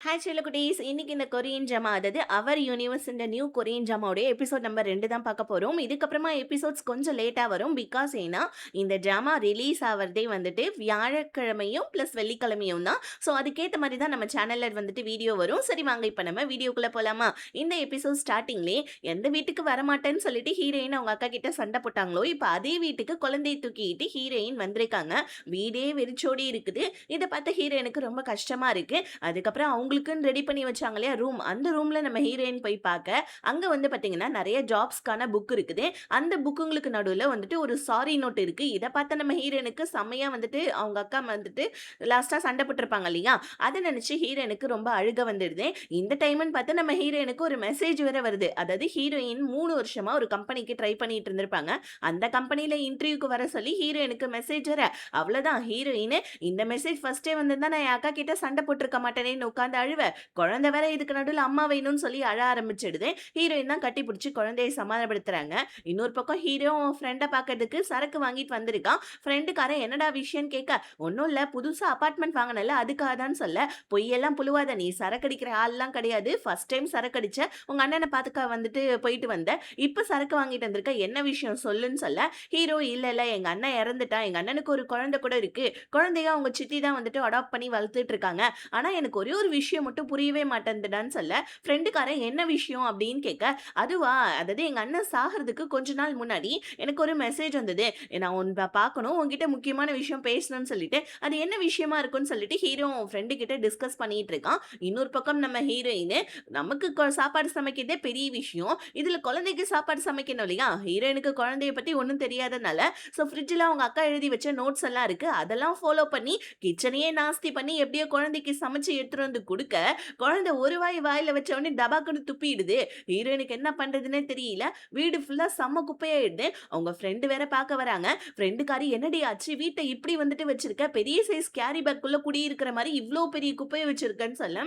Hi குட்டீஸ் இன்னைக்கு இந்த கொரியன் ஜமா அதாவது அவர் யூனிவர்ஸ் இந்த நியூ கொரியன் ஜமாவுடைய எபிசோட் நம்பர் ரெண்டு தான் பார்க்க போகிறோம் இதுக்கப்புறமா எபிசோட்ஸ் கொஞ்சம் லேட்டாக வரும். பிகாஸ் ஏன்னா இந்த ஜமா ரிலீஸ் ஆகிறதே வந்துட்டு வியாழக்கிழமையும் ப்ளஸ் வெள்ளிக்கிழமையும் தான். ஸோ அதுக்கேற்ற மாதிரி தான் நம்ம சேனலில் வந்துட்டு வீடியோ வரும். சரி வாங்க இப்போ நம்ம வீடியோக்குள்ளே போகலாமா இந்த எபிசோட் ஸ்டார்டிங்லேயே எந்த வீட்டுக்கு வரமாட்டேன்னு சொல்லிட்டு ஹீரோயின் அவங்க அக்கா கிட்ட சண்டை போட்டாங்களோ இப்போ அதே வீட்டுக்கு குழந்தையை தூக்கிட்டு ஹீரோயின் வந்திருக்காங்க. வீடே வெறிச்சோடி இருக்குது. இதை பார்த்து ஹீரோயினுக்கு ரொம்ப கஷ்டமாக இருக்குது அதுக்கப்புறம் அவங்க அவங்களுக்குன்னு ரெடி பண்ணி வச்சாங்க இல்லையா? ரூம் அந்த ரூமில் நம்ம ஹீரோயின் போய் பார்க்க அங்கே வந்து பார்த்தீங்கன்னா நிறைய ஜாப்ஸ்க்கான புக் இருக்குது. அந்த புக்குங்களுக்கு நடுவில் வந்துட்டு ஒரு சாரி நோட் இருக்குது இதை பார்த்த நம்ம ஹீரோயினுக்கு செம்மையாக வந்துட்டு அவங்க அக்கா வந்துட்டு லாஸ்ட்டாக சண்டை போட்டிருப்பாங்க இல்லையா? அதை நினச்சி ஹீரோயினுக்கு ரொம்ப அழுக வந்துடுது. இந்த டைம்னு பார்த்து நம்ம ஹீரோயினுக்கு ஒரு மெசேஜ் வேற வருது. அதாவது ஹீரோயின் மூணு வருஷமா ஒரு கம்பெனிக்கு ட்ரை பண்ணிட்டு இருந்திருப்பாங்க. அந்த கம்பெனியில் இன்டர்வியூக்கு வர சொல்லி ஹீரோயினுக்கு மெசேஜ் வர. அவ்வளோதான் ஹீரோயின் இந்த மெசேஜ் ஃபர்ஸ்டே வந்திருந்தா நான் என் அக்கா கிட்ட சண்டை போட்டிருக்க மாட்டேனேன்னு உட்காந்து அழுவ. குழந்தை வேற இதுக்கு நடுவில் அம்மா வேணும்னு சொல்லி அழ ஆரம்பிச்சிடுது. ஹீரோயின் தான் கட்டி பிடிச்சி குழந்தைய சமாதானப்படுத்துறாங்க. இன்னொரு பக்கம் ஹீரோ ஃப்ரெண்டை பார்க்கறதுக்கு சரக்கு வாங்கிட்டு வந்திருக்கான். ஃப்ரெண்டுக்காரன் என்னடா விஷயம்னு கேட்க ஒன்றும் இல்லை புதுசாக அப்பார்ட்மெண்ட் வாங்கினல அதுக்காக தான் சொல்ல. பொய்யெல்லாம் புழுவாத நீ சரக்கு அடிக்கிற ஆள்லாம் கிடையாது. ஃபர்ஸ்ட் டைம் சரக்கு அடிச்ச உங்க அண்ணனை பார்த்துக்க வந்துட்டு போயிட்டு வந்த. இப்போ சரக்கு வாங்கிட்டு வந்திருக்க என்ன விஷயம் சொல்லுன்னு சொல்ல. ஹீரோ இல்லை இல்லை எங்கள் அண்ணன் இறந்துட்டான். எங்கள் அண்ணனுக்கு ஒரு குழந்தை கூட இருக்கு. குழந்தைய அவங்க சித்தி தான் வந்துட்டு அடாப்ட் பண்ணி வளர்த்துட்டு இருக்காங்க. ஆனால் எனக்கு ஒரே ஒரு விஷயம் விஷயம் மட்டும் புரியவே மாட்டேன்துடான்னு சொல்ல ஃப்ரெண்டுக்காரன் என்ன விஷயம்? அப்படின்னு கேட்க அதுவா அதாவது எங்கள் அண்ணன் சாகிறதுக்கு கொஞ்ச நாள் முன்னாடி எனக்கு ஒரு மெசேஜ் வந்தது. நான் உன் பார்க்கணும் உன்கிட்ட முக்கியமான விஷயம் பேசணும்னு சொல்லிட்டு அது என்ன விஷயமா இருக்குன்னு சொல்லிட்டு ஹீரோ ஃப்ரெண்டு கிட்ட டிஸ்கஸ் பண்ணிட்டு இருக்கான். இன்னொரு பக்கம் நம்ம ஹீரோயின் நமக்கு சாப்பாடு சமைக்கிறதே பெரிய விஷயம். இதில் குழந்தைக்கு சாப்பாடு சமைக்கணும் இல்லையா? ஹீரோயினுக்கு குழந்தைய பற்றி ஒன்றும் தெரியாதனால ஸோ ஃப்ரிட்ஜில் அவங்க அக்கா எழுதி வச்ச நோட்ஸ் எல்லாம் இருக்குது அதெல்லாம் ஃபாலோ பண்ணி கிச்சனையே நாஸ்தி பண்ணி எப்படியோ குழந்தைக்கு சமைச்சு எடுத்துகிட்டு வந்து கொடுக்க குழந்தை ஒரு வாய் வாயில வச்சவொடனே டபாக்குன்னு துப்பிடுது. ஹீரோயினுக்கு என்ன பண்றதுன்னே தெரியல. வீடு ஃபுல்லா செம்ம குப்பையாயிடுது. அவங்க ஃப்ரெண்டு வேற பார்க்க வராங்க. ஃப்ரெண்டுக்காரி என்னடி ஆச்சு? வீட்டை இப்படி வந்துட்டு வச்சிருக்க? பெரிய சைஸ் கேரி பேக்குள்ள குடியிருக்கிற மாதிரி இவ்வளோ பெரிய குப்பையை வச்சிருக்கேன்னு சொல்ல.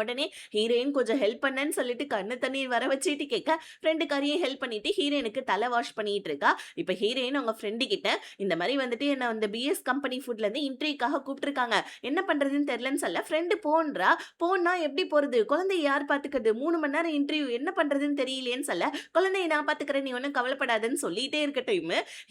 உடனே ஹீரோயின் கொஞ்சம் ஹெல்ப் பண்ணன்னு சொல்லிட்டு கண்ணு தண்ணீர் வர வச்சுட்டு கேட்க ஃப்ரெண்டுக்காரியும் ஹெல்ப் பண்ணிட்டு ஹீரோயினுக்கு தலை வாஷ் பண்ணிட்டு இருக்கா. இப்போ ஹீரோயின் அவங்க ஃப்ரெண்டு கிட்ட இந்த மாதிரி வந்துட்டு என்ன அந்த பிஎஸ் கம்பெனி ஃபுட்ல இருந்து இன்டர்வியூக்காக கூப்பிட்டுருக்காங்க. என்ன பண்றதுன்னு தெரியலன்னு சொல்ல ஃப்ரெண்டு போன்றா போனா எப்படி போறது? குழந்தைய யார் பாத்துக்கிறது மூணு மணி நேரம் இன்டர்வியூ என்ன பண்றதுன்னு தெரியலையேன்னு சொல்ல குழந்தைய நான் பாத்துக்கிறேன் நீ ஒன்றும் கவலைப்படாதுன்னு சொல்லிட்டே இருக்கட்டும்.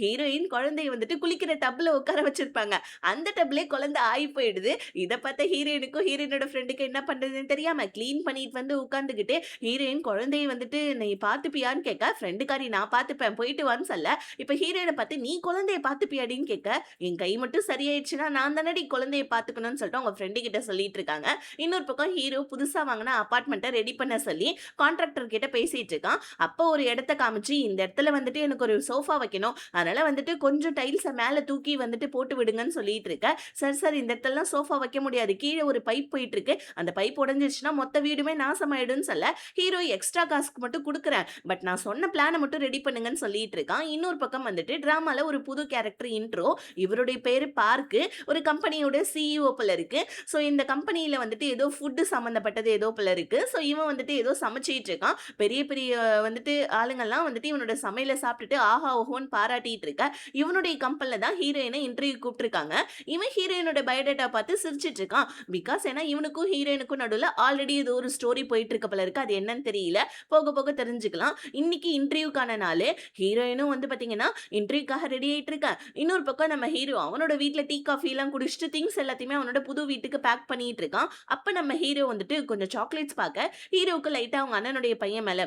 ஹீரோயின் குழந்தைய வந்துட்டு குளிக்கிற டப்ல உட்கார வச்சிருப்பாங்க. அந்த டப்லே குழந்தை ஆகி போயிடுது. இதை பார்த்த ஹீரோயினுக்கும் ஹீரோயினோட ஃப்ரெண்டுக்கு என்ன பண்றதுன்னு தெரியாம க்ளீன் பண்ணிட்டு வந்து உட்காந்துக்கிட்டு ஹீரோயின் குழந்தைய வந்துட்டு நீ பார்த்துப்பியான்னு கேட்க ஃப்ரெண்டுக்காரி நான் பார்த்துப்பேன் போயிட்டு வான்னு சொல்ல. இப்போ ஹீரோயினை பார்த்து நீ குழந்தைய பார்த்துப்பியாடின்னு கேட்க என் கை மட்டும் சரியாயிடுச்சுன்னா நான் தானடி குழந்தைய பார்த்துக்கணும்னு சொல்லிட்டு அவங்க ஃப்ரெண்டு கிட்ட சொல்லிட்டு இருக்காங்க. இன்னொரு பக்கம் ஹீரோ புதுசா வாங்கின அப்பார்ட்மெண்ட்டை ரெடி பண்ண சொல்லி கான்ட்ராக்டர் கிட்ட பேசிட்டு இருக்கான். அப்போ ஒரு இடத்த காமிச்சு இந்த இடத்துல வந்துட்டு எனக்கு ஒரு சோஃபா வைக்கணும். அதனால வந்துட்டு கொஞ்சம் டைல்ஸை மேலே தூக்கி வந்துட்டு போட்டு விடுங்கன்னு சொல்லிட்டு இருக்க. சார் சார் இந்த இடத்துலலாம் சோஃபா வைக்க முடியாது. கீழே ஒரு பைப் போயிட்டு இருக்கு. அந்த பைப்போட உடஞ்சிருச்சுன்னா மொத்த வீடுமே நாசமாயிடும்னு சொல்ல ஹீரோ எக்ஸ்ட்ரா காசுக்கு மட்டும் கொடுக்குறேன் பட் நான் சொன்ன பிளானை மட்டும் ரெடி பண்ணுங்கன்னு சொல்லிட்டு இருக்கான். இன்னொரு பக்கம் வந்துட்டு ட்ராமாவில் ஒரு புது கேரக்டர் இன்ட்ரோ இவருடைய பேர் பார்க்கு ஒரு கம்பெனியோட சிஇஓ போல இருக்கு. ஸோ இந்த கம்பெனியில் வந்துட்டு ஏதோ ஃபுட்டு சம்மந்தப்பட்டது ஏதோ போல இருக்கு. ஸோ இவன் வந்துட்டு ஏதோ சமைச்சிட்டு இருக்கான். பெரிய பெரிய வந்துட்டு ஆளுங்கள்லாம் வந்துட்டு இவனோட சமையலை சாப்பிட்டுட்டு ஆஹா ஓஹோன்னு பாராட்டிட்டு இருக்க இவனுடைய கம்பெனியில் தான் ஹீரோயினை இன்டர்வியூ கூப்பிட்டுருக்காங்க. இவன் ஹீரோயினோட பயோடேட்டா பார்த்து சிரிச்சிட்டு இருக்கான். பிகாஸ் ஏன்னா இவனுக்கும் ஹீரோயினுக்கும் நடுவில் ஆல்ரெடி ஏதோ ஒரு ஸ்டோரி போயிட்டு இருக்க போல இருக்கு. அது என்னன்னு தெரியல. போக போக தெரிஞ்சுக்கலாம். இன்னைக்கு இன்டர்வியூக்கான நாள். ஹீரோயினும் வந்து பார்த்தீங்கன்னா இன்டர்வியூக்காக ரெடி ஆகிட்டு இருக்கேன் இன்னொரு பக்கம் நம்ம ஹீரோ அவனோட வீட்டில் டீ காஃபி எல்லாம் குடிச்சிட்டு திங்ஸ் எல்லாத்தையுமே அவனோட புது வீட்டுக்கு பேக் பண்ணிட்டு இருக்கான் அப்போ நம்ம ஹீரோ வந்துட்டு கொஞ்சம் சாக்லேட்ஸ் பார்க்க. ஹீரோவுக்கு லைட்டாக அவங்க அண்ணனுடைய பையன் மேலே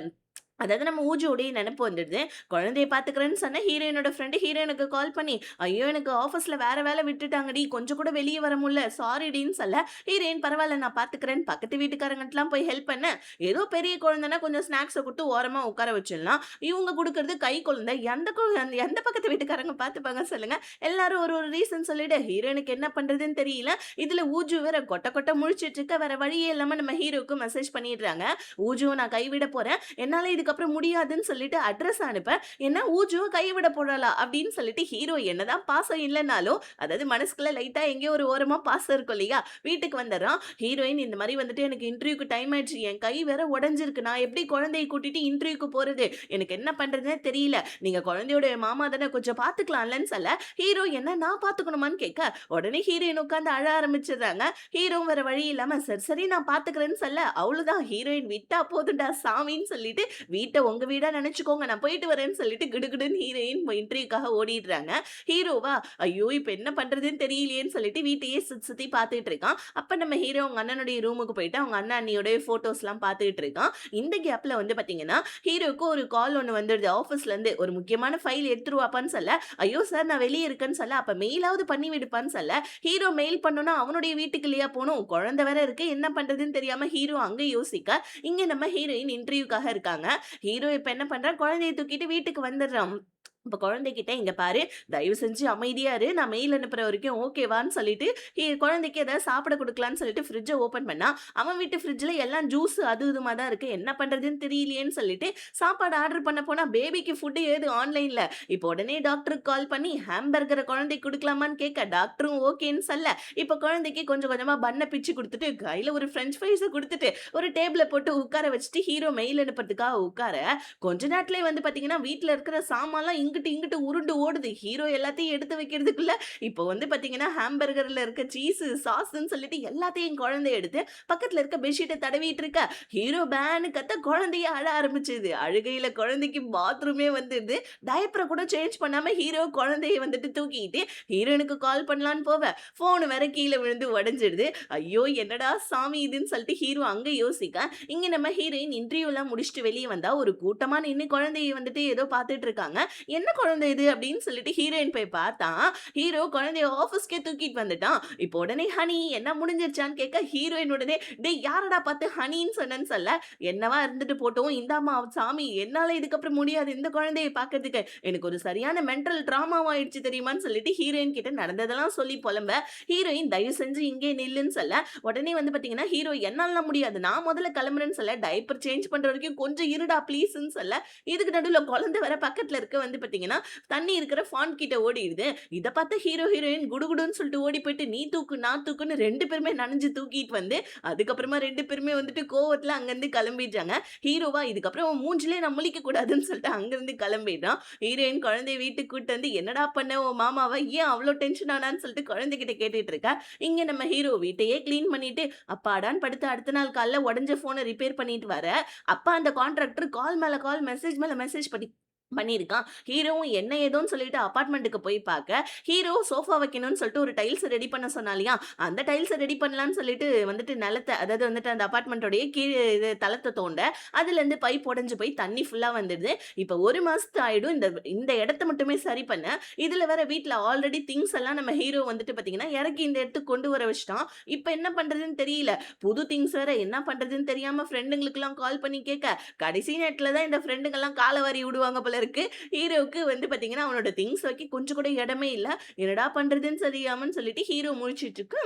அதாவது நம்ம ஊஜோடைய நினப்பு வந்துடுது. குழந்தைய பார்த்துக்கிறேன்னு சொன்ன ஹீரோயினோட ஃப்ரெண்டு ஹீரோயினுக்கு கால் பண்ணி ஐயோ எனக்கு ஆஃபீஸில் வேறு வேலை விட்டுட்டாங்கடி கொஞ்சம் கூட வெளியே வர முடியல சாரிடின்னு சொல்ல ஹீரோயின் பரவாயில்ல நான் பார்த்துக்கிறேன்னு பக்கத்து வீட்டுக்காரங்கட்டலாம் போய் ஹெல்ப் பண்ண. ஏதோ பெரிய குழந்தைனா கொஞ்சம் ஸ்நாக்ஸை கொடுத்து ஓரமாக உட்கார வச்சிடலாம். இவங்க கொடுக்கறது கை குழந்தை. எந்த குழந்தை எந்த பக்கத்து வீட்டுக்காரங்க பார்த்துப்பாங்க சொல்லுங்கள் எல்லாரும் ஒரு ஒரு ரீசன் சொல்லிவிட்டு ஹீரோயினுக்கு என்ன பண்ணுறதுன்னு தெரியல. இதில் ஊஜு வேற கொட்ட கொட்ட முழிச்சிட்டு இருக்க வேற வழியே இல்லாமல் நம்ம ஹீரோவுக்கு மெசேஜ் பண்ணிடுறாங்க. ஊஜுவை நான் கைவிட போகிறேன் என்னால் இதுக்கு அதுக்கப்புறம் முடியாதுன்னு சொல்லிட்டு அட்ரஸ் அனுப்ப என்ன ஊஜுவை கைவிட போடலாம் அப்படின்னு சொல்லிட்டு ஹீரோ என்னதான் பாசம் இல்லைனாலும் அதாவது மனசுக்குள்ள லைட்டா எங்கேயோ ஒரு ஓரமா பாசம் இருக்கும் இல்லையா? வீட்டுக்கு வந்துடுறான். ஹீரோயின் இந்த மாதிரி வந்துட்டு எனக்கு இன்டர்வியூக்கு டைம் ஆயிடுச்சு. என் கை வேற உடஞ்சிருக்கு. நான் எப்படி குழந்தைய கூட்டிட்டு இன்டர்வியூக்கு போறது? எனக்கு என்ன பண்றதுன்னு தெரியல. நீங்க குழந்தையோட மாமா தானே கொஞ்சம் பாத்துக்கலாம்லன்னு சொல்ல ஹீரோ என்ன நான் பாத்துக்கணுமான்னு கேட்க உடனே ஹீரோயின் உட்காந்து அழ ஆரம்பிச்சிடுறாங்க. ஹீரோ வேற வழி இல்லாம சரி சரி நான் பாத்துக்கிறேன்னு சொல்ல. அவ்வளவுதான் ஹீரோயின் விட்டா போதுண்டா சாமின்னு சொல்லிட்டு வீட்டை உங்க வீடா நினைச்சுக்கோங்க. நான் போயிட்டு வரேன்னு சொல்லிட்டு கிடுகிடுன்னு ஹீரோயின் இன்டர்வியூக்காக ஓடிடுறாங்க. ஹீரோவா ஐயோ இப்போ என்ன பண்றதுன்னு தெரியலையேன்னு சொல்லிட்டு வீட்டையே சுத்தி சுத்தி பார்த்துட்டு இருக்கான் அப்ப நம்ம ஹீரோ அவங்க அண்ணனுடைய ரூமுக்கு போயிட்டு அவங்க அண்ணன் அண்ணியோட போட்டோஸ் எல்லாம் பார்த்துட்டு இருக்கான் இந்த கேப்ல வந்து பாத்தீங்கன்னா ஹீரோவுக்கு ஒரு கால் ஒன்று வந்துடுது. ஆஃபீஸ்ல இருந்து ஒரு முக்கியமான ஃபைல் எடுத்துருவாப்பான்னு சொல்ல ஐயோ சார் நான் வெளியே இருக்கேன்னு சொல்ல அப்ப மெயிலாவது பண்ணி விடுப்பான்னு சொல்ல ஹீரோ மெயில் பண்ணோன்னா அவனுடைய வீட்டுக்கு இல்லையா போகணும்? குழந்தை வேற இருக்கு. என்ன பண்றதுன்னு தெரியாம ஹீரோ அங்க யோசிக்க இங்க நம்ம ஹீரோயின் இன்டர்வியூக்காக இருக்காங்க. ஹீரோ இப்ப என்ன பண்றான் குழந்தைய தூக்கிட்டு வீட்டுக்கு வந்துடுறான். இப்போ குழந்தைகிட்ட இங்கே பாரு தயவு செஞ்சு அமைதியாக இரு. நான் மெயில் அனுப்புற வரைக்கும் ஓகேவான்னு சொல்லிட்டு குழந்தைக்கு ஏதாவது சாப்பிட கொடுக்கலான்னு சொல்லிட்டு ஃப்ரிட்ஜை ஓப்பன் பண்ணால் அவன் வீட்டு ஃப்ரிட்ஜில் எல்லாம் ஜூஸ் அது இதுமாக தான் இருக்குது என்ன பண்ணுறதுன்னு தெரியலையேன்னு சொல்லிட்டு சாப்பாடு ஆர்டர் பண்ண போனால் பேபிக்கு ஃபுட்டு ஏது ஆன்லைனில் இப்போ உடனே டாக்டருக்கு கால் பண்ணி ஹேம்பர்கரை குழந்தைக்கு கொடுக்கலாமான்னு கேட்க டாக்டரும் ஓகேன்னு சொல்ல. இப்போ குழந்தைக்கு கொஞ்சம் கொஞ்சமாக பண்ணை பிச்சு கொடுத்துட்டு கையில் ஒரு ஃப்ரெஞ்ச் ஃப்ரைஸை கொடுத்துட்டு ஒரு டேபிளில் போட்டு உட்கார வச்சுட்டு ஹீரோ மெயில் அனுப்புறதுக்காக உட்கார கொஞ்ச நேரத்துலேயே வந்து பார்த்தீங்கன்னா வீட்டில் இருக்கிற சாமான்லாம் இங்கிட்டு இங்கிட்டு உருண்டு ஓடுது. ஹீரோ எல்லாத்தையும் எடுத்து வைக்கிறதுக்குள்ள இப்போ வந்து பார்த்தீங்கன்னா ஹாம்பர்கரில் இருக்க சீஸு சாஸ்ன்னு சொல்லிட்டு எல்லாத்தையும் குழந்தை எடுத்து பக்கத்தில் இருக்க பெட்ஷீட்டை தடவிட்டு இருக்க. ஹீரோ பேனு கத்த குழந்தைய அழ ஆரம்பிச்சது. அழுகையில் குழந்தைக்கு பாத்ரூமே வந்துடுது. டயப்பரை கூட சேஞ்ச் பண்ணாமல் ஹீரோ குழந்தைய வந்துட்டு தூக்கிட்டு ஹீரோனுக்கு கால் பண்ணலான்னு போவேன் ஃபோனு வேற கீழே விழுந்து உடஞ்சிடுது. ஐயோ என்னடா சாமி இதுன்னு சொல்லிட்டு ஹீரோ அங்கே யோசிக்க. இங்கே நம்ம ஹீரோயின் இன்டர்வியூலாம் முடிச்சுட்டு வெளியே வந்தால் ஒரு கூட்டமாக நின்று குழந்தைய வந்துட்டு ஏதோ பார்த்துட்டு இருக்காங்க. என்ன குழந்தை இது? அப்படின்னு சொல்லிட்டு ஹீரோயின் போய் பார்த்தா ஹீரோ குழந்தைய ஆஃபீஸ்க்கே தூக்கிட்டு வந்துட்டான். இப்போ உடனே ஹனி என்ன முடிஞ்சிருச்சான்னு கேட்க ஹீரோயின் உடனே டேய் யாரடா பார்த்து ஹனின்னு சொன்னேன்னு சொல்ல? என்னவா இருந்துட்டு போட்டோம்? இந்தாம்மா சாமி என்னால இதுக்கப்புறம் முடியாது இந்த குழந்தையை பார்க்கறதுக்கு. எனக்கு ஒரு சரியான மென்டல் ட்ராமாவாயிடுச்சு தெரியுமான்னு சொல்லிட்டு ஹீரோயின் கிட்ட நடந்ததெல்லாம் சொல்லி புலம்ப ஹீரோயின் தயவு செஞ்சு இங்கே நில்லுன்னு சொல்ல உடனே வந்து பாத்தீங்கன்னா ஹீரோ என்னால முடியாது. நான் முதல்ல கிளம்புறேன்னு சொல்ல டைப்பர் சேஞ்ச் பண்ற வரைக்கும் கொஞ்சம் இருடா ப்ளீஸ்ன்னு சொல்ல இதுக்கு நடுவில் குழந்தை வர பக்கத்துல இருக்க வந்து பார்த்தீங்கன்னா தண்ணி இருக்கிற ஃபான் கிட்ட ஓடிடுது. இதை பார்த்து ஹீரோ ஹீரோயின் குடுகுடுன்னு சொல்லிட்டு ஓடி போயிட்டு நீ தூக்கு நான் தூக்குன்னு ரெண்டு பேருமே நனைஞ்சு தூக்கிட்டு வந்து அதுக்கப்புறமா ரெண்டு பேருமே வந்துட்டு கோவத்துல அங்கேருந்து கிளம்பிடுறாங்க. ஹீரோவா இதுக்கப்புறம் மூஞ்சிலே நான் முழிக்க கூடாதுன்னு சொல்லிட்டு அங்கேருந்து கிளம்பிடுறான். ஹீரோயின் குழந்தைய வீட்டுக்கு கூட்டு வந்து என்னடா பண்ண உன் மாமாவை? ஏன் அவ்வளோ டென்ஷன் ஆனான்னு சொல்லிட்டு குழந்தைகிட்ட கேட்டுட்டு இருக்கா? இங்க நம்ம ஹீரோ வீட்டையே க்ளீன் பண்ணிட்டு அப்பாடான்னு படுத்து அடுத்த நாள் காலைல உடஞ்ச ஃபோனை ரிப்பேர் பண்ணிட்டு வர. அப்பா அந்த கான்ட்ராக்டர் கால் மேல கால் மெசேஜ் மேல மெசேஜ் பண்ணி பண்ணியிருக்கான். ஹீரோவும் என்ன ஏதோன்னு சொல்லிட்டு அப்பார்ட்மெண்ட்டுக்கு போய் பார்க்க ஹீரோ சோஃபா வைக்கணும்னு சொல்லிட்டு ஒரு டைல்ஸ் ரெடி பண்ண சொன்னாலியா அந்த டைல்ஸை ரெடி பண்ணலான்னு சொல்லிட்டு வந்துட்டு நிலத்தை அதாவது வந்துட்டு அந்த அப்பார்ட்மெண்ட்டோடைய கீழே இது தளத்தை தோண்ட அதுலேருந்து பைப் உடஞ்சி போய் தண்ணி ஃபுல்லாக வந்துடுது. இப்போ ஒரு மாதத்து ஆகிடும் இந்த இந்த இடத்த மட்டுமே சரி பண்ண. இதில் வேற வீட்டில் ஆல்ரெடி திங்ஸ் எல்லாம் நம்ம ஹீரோ வந்துட்டு பார்த்தீங்கன்னா இறக்கி இந்த இடத்துக்கு கொண்டு வர வச்சிட்டான். இப்போ என்ன பண்ணுறதுன்னு தெரியல. புது திங்ஸ் வேற என்ன பண்ணுறதுன்னு தெரியாமல் ஃப்ரெண்டுங்களுக்குலாம் கால் பண்ணி கேட்க கடைசி நேரத்தில் தான் இந்த ஃப்ரெண்டுங்கெல்லாம் காலை வாரி விடுவாங்க போல இருக்கு. ஹீரோவுக்கு வந்து பாத்தீங்கன்னா அவனோட திங்ஸ் வைக்க கொஞ்சம் கூட இடமே இல்ல. என்னடா பண்றதுன்னு சரியாமன்னு சொல்லிட்டு ஹீரோ முழிச்சிட்டு இருக்கு.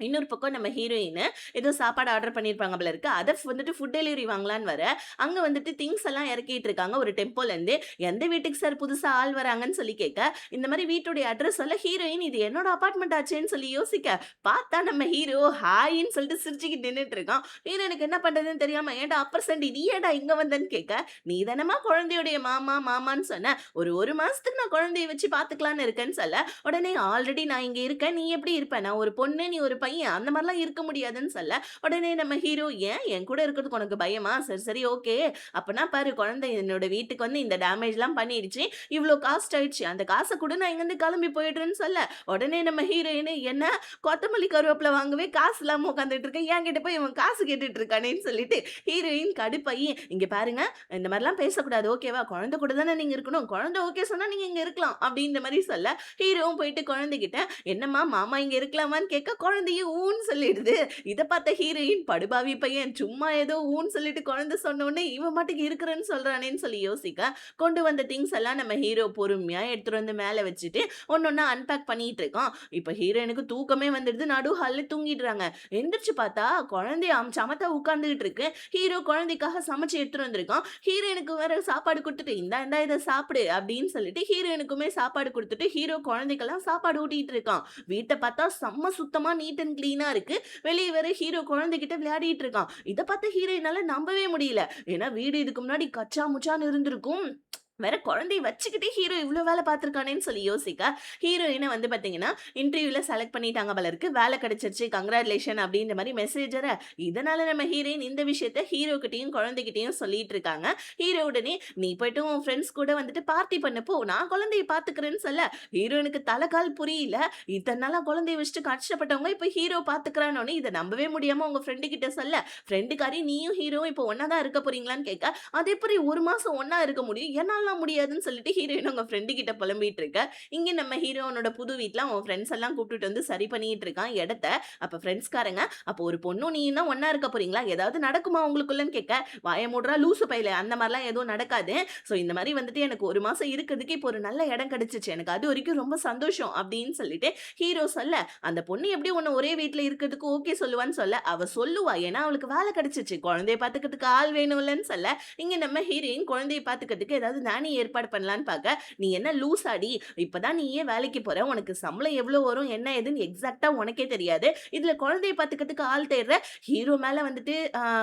இன்னொரு பக்கம் நம்ம ஹீரோயின் ஏதோ சாப்பாடு ஆர்டர் பண்ணியிருப்பாங்க போல இருக்கு. அதை வந்துட்டு ஃபுட் டெலிவரி வாங்கலான்னு வர அங்கே வந்துட்டு திங்ஸ் எல்லாம் இறக்கிட்டு இருக்காங்க. ஒரு டெம்போலேருந்து எந்த வீட்டுக்கு சார் புதுசாக ஆள் வராங்கன்னு சொல்லி கேட்க இந்த மாதிரி வீட்டுடைய அட்ரஸ் சொல்ல ஹீரோயின் இது என்னோட அப்பார்ட்மெண்ட் ஆச்சேன்னு சொல்லி யோசிக்க பார்த்தா நம்ம ஹீரோ ஹாயின்னு சொல்லிட்டு சிரிச்சுக்கிட்டு நின்றுட்டு இருக்கான். ஹீரோனுக்கு என்ன பண்ணுறதுன்னு தெரியாமல் ஏன்டா அப்பர் சண்டி நீ ஏடா இங்கே வந்தேன்னு கேட்க நீ தானமா குழந்தையுடைய மாமா மாமான்னு சொன்ன ஒரு ஒரு மாதத்துக்கு நான் குழந்தைய வச்சு பார்த்துக்கலான்னு இருக்கேன்னு சொல்ல உடனே ஆல்ரெடி நான் இங்கே இருக்கேன் நீ எப்படி இருப்ப? நான் ஒரு பொண்ணு நீ ஒரு பையன் அந்த மாதிரிலாம் இருக்க முடியாதுன்னு சொல்ல. உடனே நம்ம ஹீரோ ஏன்? என் கூட இருக்கிறதுக்கு உனக்கு பயமா? சரி சரி ஓகே. அப்போனா பாரு குழந்தை என்னோட வீட்டுக்கு வந்து இந்த டேமேஜ்லாம் பண்ணிடுச்சு. இவ்வளோ காஸ்ட் ஆயிடுச்சு. அந்த காசை கூட நான் இங்கேருந்து கிளம்பி போயிடுறேன்னு சொல்ல. உடனே நம்ம ஹீரோயின் என்ன? கொத்தமல்லி கருவேப்பில் வாங்கவே காசு இல்லாமல் உட்காந்துட்டு இருக்கேன் ஏன் கிட்ட போய் இவன் காசு கேட்டுட்டு இருக்கானேன்னு சொல்லிட்டு ஹீரோயின் கடுப்பாயி இங்கே பாருங்க இந்த மாதிரிலாம் பேசக்கூடாது. ஓகேவா? குழந்தை கூட தானே நீங்கள் இருக்கணும். குழந்தை ஓகே சொன்னால் நீங்கள் இங்கே இருக்கலாம். அப்படின்ற மாதிரி சொல்ல ஹீரோவும் போயிட்டு குழந்தைகிட்ட என்னம்மா மாமா இங்கே இருக்கலாமான்னு கேட்க குழந்தை ஊன்னு சொல்லிடுது. இதை பார்த்த ஹீரோயின் படுபாவி பையன் சும்மா ஏதோ ஊன்னு சொல்லிட்டு குழந்தை சொன்ன உடனே இவன் மட்டும் இருக்கிறேன்னு சொல்றானேன்னு சொல்லி யோசிக்க, கொண்டு வந்த திங்ஸ் எல்லாம் நம்ம ஹீரோ பொறுமையா எடுத்துட்டு வந்து மேல வச்சுட்டு ஒண்ணொண்ணா அன்பேக் பண்ணிட்டு இருக்கான். இப்போ ஹீரோயினுக்கு தூக்கமே வந்துடுது. நடு ஹாலில் தூங்கிடுறாங்க. எந்திரிச்சு பார்த்தா குழந்தைய அம் சமத்தா உட்காந்துக்கிட்டு இருக்கு. ஹீரோ குழந்தைக்காக சமைச்சு எடுத்துட்டு வந்திருக்கான். ஹீரோயினுக்கு வேற சாப்பாடு கொடுத்துட்டு "இந்தா இந்தா இதை சாப்பிடு" அப்படின்னு சொல்லிட்டு ஹீரோயினுக்குமே சாப்பாடு கொடுத்துட்டு ஹீரோ குழந்தைக்கெல்லாம் சாப்பாடு ஊட்டிகிட்டு இருக்கான். வீட்டை பார்த்தா செம்ம சுத்தமாக நீட் அண்ட் கிளீனா இருக்கு. வெளிய வேறு ஹீரோ குழந்தைகிட்ட விளையாடிட்டு இருக்கான். இத பார்த்த ஹீரோயினால் நம்பவே முடியல. ஏன்னா வீடு இதுக்கு முன்னாடி கச்சா முச்சான்னு இருந்திருக்கும். வேற குழந்தைய வச்சுக்கிட்டே ஹீரோ இவ்வளோ வேலை பார்த்துருக்கானேன்னு சொல்லி யோசிக்க, ஹீரோயினை வந்து பார்த்தீங்கன்னா, இன்டர்வியூவில் செலக்ட் பண்ணிட்டாங்க போல இருக்கு. கிடச்சிருச்சு கிடைச்சிருச்சு கங்கிராச்சுலேஷன் அப்படின்ற மாதிரி மெசேஜரை இதனால் இதனால நம்ம ஹீரோயின் இந்த விஷயத்த ஹீரோக்கிட்டையும் குழந்தைகிட்டையும் சொல்லிட்டு இருக்காங்க. ஹீரோ உடனே, "நீ போயிட்டு உன் ஃப்ரெண்ட்ஸ் கூட வந்துட்டு பார்ட்டி பண்ணு போ. நான் குழந்தைய பார்த்துக்கிறேன்னு" சொல்ல, ஹீரோயினுக்கு தலைக்கால் கால் புரியல. இத்தன குழந்தைய வச்சுட்டு கஷ்டப்பட்டவங்க இப்போ ஹீரோ பார்த்துக்கிறான்னோனே இதை நம்பவே முடியாமல் உங்கள் ஃப்ரெண்டு கிட்ட சொல்ல, ஃப்ரெண்டுக்காரி நீயும் ஹீரோவும் இப்போ ஒன்றா தான் இருக்க போறீங்களான்னு கேட்க, அதே மாதிரி ஒரு மாதம் ஒன்றா இருக்க முடியும்? என்னாலலாம் முடியாதுன்னு" சொல்லிட்டு ஹீரோயின் அவங்க ஃப்ரெண்டு கிட்ட புலம்பிட்டு இருக்க, இங்க நம்ம ஹீரோனோட புது வீட்டில் அவன் ஃப்ரெண்ட்ஸ் எல்லாம் கூப்பிட்டுட்டு வந்து சரி பண்ணிட்டு இருக்கான் இடத்த. அப்ப ஃப்ரெண்ட்ஸ்காரங்க "அப்போ ஒரு பொண்ணும் நீ தான் ஒன்னா இருக்க போறீங்களா? ஏதாவது நடக்குமா உங்களுக்குள்ளன்னு?" கேட்க, "வாய மூடுறா லூசு பையில அந்த மாதிரிலாம் எதுவும் நடக்காது. ஸோ இந்த மாதிரி வந்துட்டு எனக்கு ஒரு மாசம் இருக்கிறதுக்கு இப்போ ஒரு நல்ல இடம் கிடைச்சிச்சு எனக்கு அது வரைக்கும் ரொம்ப சந்தோஷம்" அப்படின்னு சொல்லிட்டு ஹீரோ சொல்ல, அந்த பொண்ணு எப்படி உன்ன ஒரே வீட்டில் இருக்கிறதுக்கு ஓகே சொல்லுவான்னு சொல்ல, அவ சொல்லுவா. ஏன்னா அவளுக்கு வேலை கிடைச்சிச்சு குழந்தைய பார்த்துக்கிறதுக்கு ஆள் வேணும்லன்னு சொல்ல, இங்க நம்ம ஹீரோயின் குழந்தைய பார்த்துக்கிறதுக்கு ஏதாவது நானி ஏற்பாடு பண்ணலான்னு பார்க்க, "நீ என்ன லூஸ் ஆடி இப்போதான் நீயே வேலைக்கு போற. உனக்கு சம்பளம் எவ்வளோ வரும்? என்ன ஏதுன்னு எக்ஸாக்ட்டா உனக்கே தெரியாது. இதுல குழந்தைய பார்த்துக்கிறதுக்கு ஆள் தேடுற. ஹீரோ மேல வந்துட்டு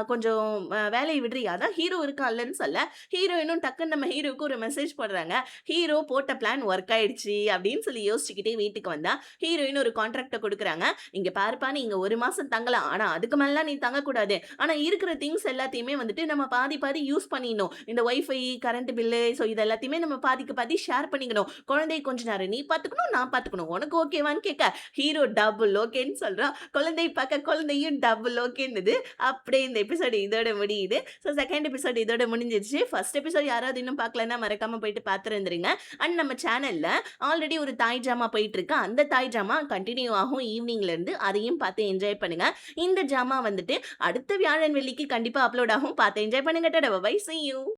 கொஞ்சம் வேலையை விடுறியா? தான் ஹீரோ இருக்கான்லன்னு" சொல்ல, ஹீரோயினும் டக்குன்னு நம்ம ஹீரோவுக்கு ஒரு மெசேஜ் போடுறாங்க. ஹீரோ போட்ட பிளான் ஒர்க் ஆயிடுச்சு அப்படின்னு சொல்லி யோசிச்சுக்கிட்டே வீட்டுக்கு வந்தா, ஹீரோயின் ஒரு கான்ட்ராக்டை கொடுக்குறாங்க "இங்க பாருப்பா நீ இங்க ஒரு மாசம் தங்கலாம். ஆனா அதுக்கு மேலாம் நீ தங்கக்கூடாது. ஆனா இருக்கிற திங்ஸ் எல்லாத்தையுமே வந்துட்டு நம்ம பாதி பாதி யூஸ் பண்ணிடணும். இந்த ஒய்ஃபை கரண்ட் பில்லு ஸோ இது எல்லாத்தையுமே நம்ம பாதிக்கு பாதி ஷேர் பண்ணிக்கணும். குழந்தைய கொஞ்ச நேரம் நீ பார்த்துக்கணும், நான் பார்த்துக்கணும். உனக்கு ஓகேவான்னு?" கேட்க, ஹீரோ டபுள் ஓகேன்னு சொல்கிறான் குழந்தை பார்க்க குழந்தையும் டபுள் ஓகேன்னுது. அப்படியே இந்த எபிசோடு இதோட முடியுது. ஸோ செகண்ட் எபிசோட் இதோட முடிஞ்சிருச்சு. ஃபர்ஸ்ட் எபிசோட் யாராவது இன்னும் பார்க்கலன்னா மறக்காமல் போயிட்டு பார்த்துருந்துருங்க. அண்ட் நம்ம சேனலில் ஆல்ரெடி ஒரு தாய் ஜாமா போயிட்டுருக்கு அந்த தாய் ஜாமா கண்டினியூ ஆகும் ஈவினிங்லேருந்து அதையும் பார்த்து என்ஜாய் பண்ணுங்கள் இந்த ஜாமா வந்துட்டு அடுத்த வியாழன், வெள்ளிக்கு கண்டிப்பாக அப்லோட் ஆகும். பார்த்து என்ஜாய் பண்ணுங்க. Tata bye see you.